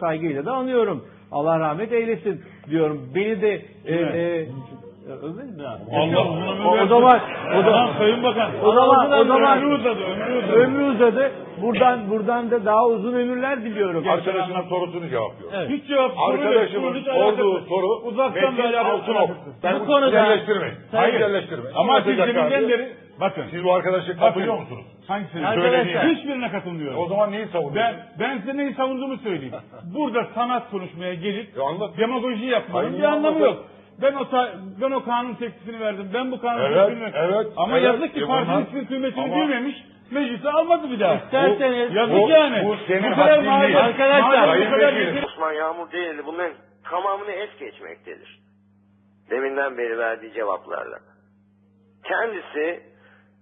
saygıyla da anıyorum. Allah rahmet eylesin diyorum. Beni de e, e, abi? Allah o, o zaman o zaman Sayın Bakan. o zaman o zaman ömrü uzadı, ömrü uzadı. ömrü uzadı. Buradan buradan da daha uzun ömürler diliyorum. Arkadaşının sorusunu cevaplıyor. Evet. Hiç cevap Arkadaşımın sorduğu soru uzaktan böyle alakası. Ben Bu konuda- güzelleştirmeyin. Hayır. Güzelleştirmeyin. Ama Ama siz deminden beri bakın. Siz bu arkadaşlık Bakın. katılıyor musunuz? Hangisini? Arkadaşlar. Hiçbirine katılmıyorum. O zaman neyi savunuyorsun? Ben ben size neyi savunduğumu söyleyeyim. Burada sanat konuşmaya gelip anlat. demagoji yapmanın Hayır, bir anlamı yok. Ben o ben o kanun teklifini verdim. Ben bu kanun Evet, teklifini evet, Ama evet. yazık ki E partinin ismin kıymetini Ama- bilmemiş. Meclise almadı bir daha. İsterseniz- Bu- yazık Bu- yani. bu senin kadar haddin değil. Arkadaşlar- rezil- Osman Yağmur değil bunların tamamını es geçmektedir. Deminden beri verdiği cevaplarla. Kendisi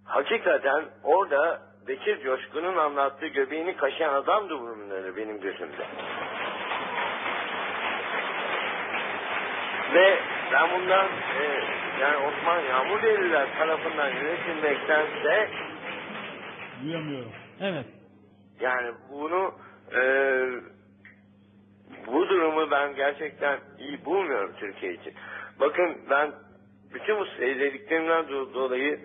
hakikaten orada Bekir Coşkun'un anlattığı göbeğini kaşıyan adam durumları benim gözümde. Ve ben bundan e, yani Osman Yağmur Deliler tarafından yönetilmektense Duyamıyorum. Evet. yani bunu e, bu durumu ben gerçekten iyi bulmuyorum Türkiye için. Bakın ben bütün bu söylediklerimden do- dolayı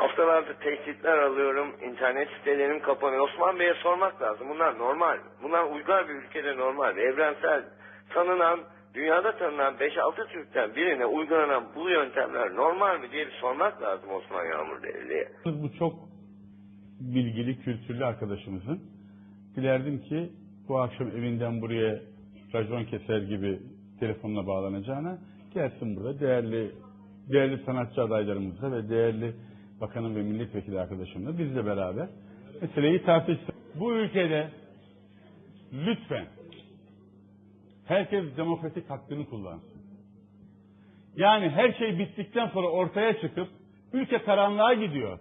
haftalardır tehditler alıyorum. internet sitelerim kapanıyor. Osman Bey'e sormak lazım. Bunlar normal. Bunlar uygar bir ülkede normal. Evrensel tanınan, dünyada tanınan 5-6 Türk'ten birine uygulanan bu yöntemler normal mi diye bir sormak lazım Osman Yağmur Dereli'ye. Bu çok bilgili, kültürlü arkadaşımızın. Dilerdim ki bu akşam evinden buraya racon keser gibi telefonla bağlanacağına gelsin burada değerli değerli sanatçı adaylarımızla ve değerli bakanın ve milletvekili arkadaşımla bizle beraber meseleyi tartışsın. Bu ülkede lütfen herkes demokratik hakkını kullansın. Yani her şey bittikten sonra ortaya çıkıp ülke karanlığa gidiyor.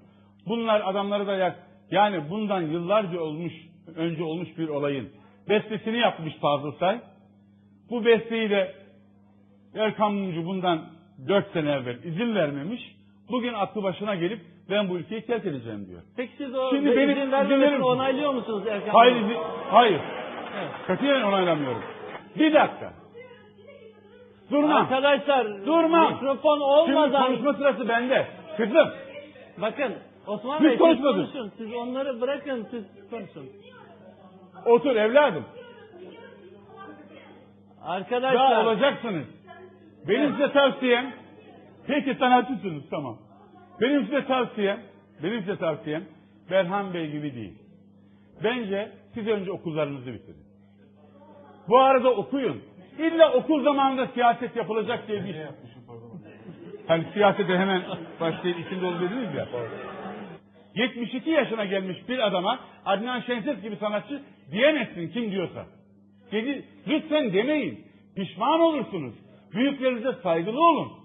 Bunlar adamları da yak. Yani bundan yıllarca olmuş, önce olmuş bir olayın bestesini yapmış Fazıl Say. Bu besteyi de Erkan Mumcu bundan dört sene evvel izin vermemiş. Bugün aklı başına gelip ben bu ülkeyi terk edeceğim diyor. Peki siz o Şimdi Şimdi beni- izin vermemesini onaylıyor musunuz Erkan Hayır, izin- hayır. Evet. Katiyen onaylamıyorum. Bir dakika. Durma. Arkadaşlar Durma. mikrofon Şimdi olmadan konuşma sırası bende. Kızım. bakın Osman Bey siz konuşun. Siz onları bırakın siz konuşun. Otur evladım. Arkadaşlar Daha olacaksınız. Benim size tavsiyem, peki sanatçısınız tamam. Benim size tavsiyem, benim size tavsiyem Berhan Bey gibi değil. Bence siz önce okullarınızı bitirin. Bu arada okuyun. İlla okul zamanında siyaset yapılacak diye bir Hani siyasete hemen başlayıp içinde ol dediniz ya. 72 yaşına gelmiş bir adama Adnan Şenses gibi sanatçı diyemezsin kim diyorsa. Dedi, lütfen demeyin. Pişman olursunuz. Büyüklerinize saygılı olun.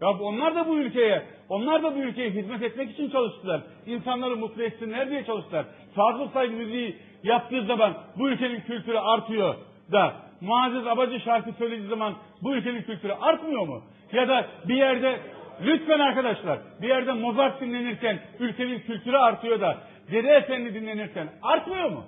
Ya onlar da bu ülkeye, onlar da bu ülkeye hizmet etmek için çalıştılar. İnsanları mutlu etsinler diye çalıştılar. Fazıl Say müziği yaptığı zaman bu ülkenin kültürü artıyor da Muazzez Abacı şarkı söylediği zaman bu ülkenin kültürü artmıyor mu? Ya da bir yerde lütfen arkadaşlar bir yerde Mozart dinlenirken ülkenin kültürü artıyor da Dede Efendi dinlenirken artmıyor mu?